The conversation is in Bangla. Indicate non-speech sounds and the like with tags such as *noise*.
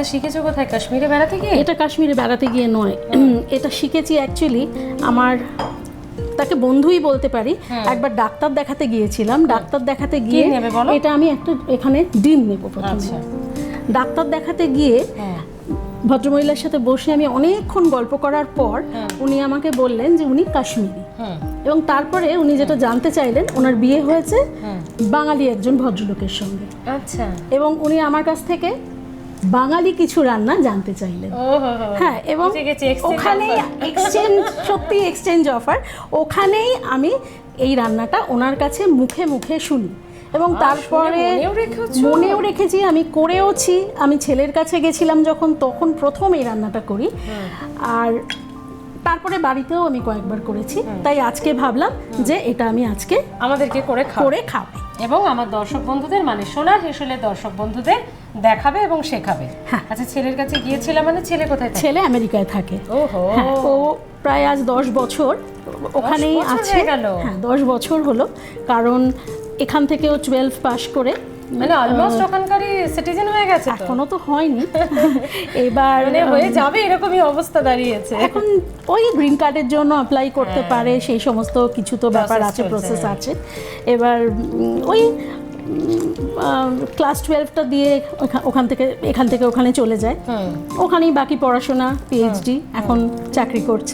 এটা শিখেছো কোথায়? কাশ্মীরে বেড়াতে গিয়ে? এটা কাশ্মীরে বেড়াতে গিয়ে নয়। এটা শিখেছি অ্যাকচুয়ালি আমার তাকে বন্ধুই বলতে পারি। একবার ডাক্তার দেখাতে গিয়েছিলাম। ডাক্তার দেখাতে গিয়ে এটা আমি একটা এখানে ডিম নেব প্রথমে। আচ্ছা। ডাক্তার দেখাতে গিয়ে হ্যাঁ। ভদ্রমহিলার সাথে বসে আমি অনেকক্ষণ গল্প করার পর উনি আমাকে বললেন যে উনি কাশ্মীরি। এবং তারপরে উনি যেটা জানতে চাইলেন ওনার বিয়ে হয়েছে বাঙালি একজন ভদ্রলোকের সঙ্গে। আচ্ছা। এবং উনি আমার কাছ থেকে বাঙালি কিছু রান্না জানতে চাইলেন। হ্যাঁ এবং ওখানেই এক্সচেঞ্জ সত্যি এক্সচেঞ্জ অফার ওখানেই আমি এই রান্নাটা ওনার কাছে মুখে মুখে শুনি। এবং তারপরে মনেও রেখেছি। আমি করেওছি। আমি ছেলের কাছে গেছিলাম যখন তখন প্রথম এই রান্নাটা করি। আর তারপরে বাড়িতেও আমি কয়েকবার করেছি। তাই আজকে ভাবলাম যে এটা আমি আজকে আমাদেরকে করে করে খাব এবং আমার দর্শক বন্ধুদের মানে সোনার হেসলে দর্শক বন্ধুদের দেখাবে এবং শেখাবে। হ্যাঁ। আচ্ছা ছেলের কাছে গিয়েছিলাম মানে ছেলে কোথায় ছেলে আমেরিকায় থাকে। ওহো। হ্যাঁ ও প্রায় আজ দশ বছর ওখানেই আছে। গেল? হ্যাঁ দশ বছর হলো। কারণ এখান থেকেও টুয়েলভ পাশ করে মানে অলমোস্ট ওখানকারই সিটিজেন হয়ে গেছে এখনও তো হয়নি। *laughs* এবার মানে হয়ে যাবে এরকমই অবস্থা দাঁড়িয়েছে। এখন ওই গ্রিন কার্ডের জন্য অ্যাপ্লাই করতে পারে সেই সমস্ত কিছু তো ব্যাপার আছে প্রসেস হ্যাঁ। আছে। এবার ওই ক্লাস টুয়েলভটা দিয়ে ওখা- ওখান থেকে এখান থেকে ওখানে চলে যায়। ওখানেই বাকি পড়াশোনা পিএইচডি এখন চাকরি করছে।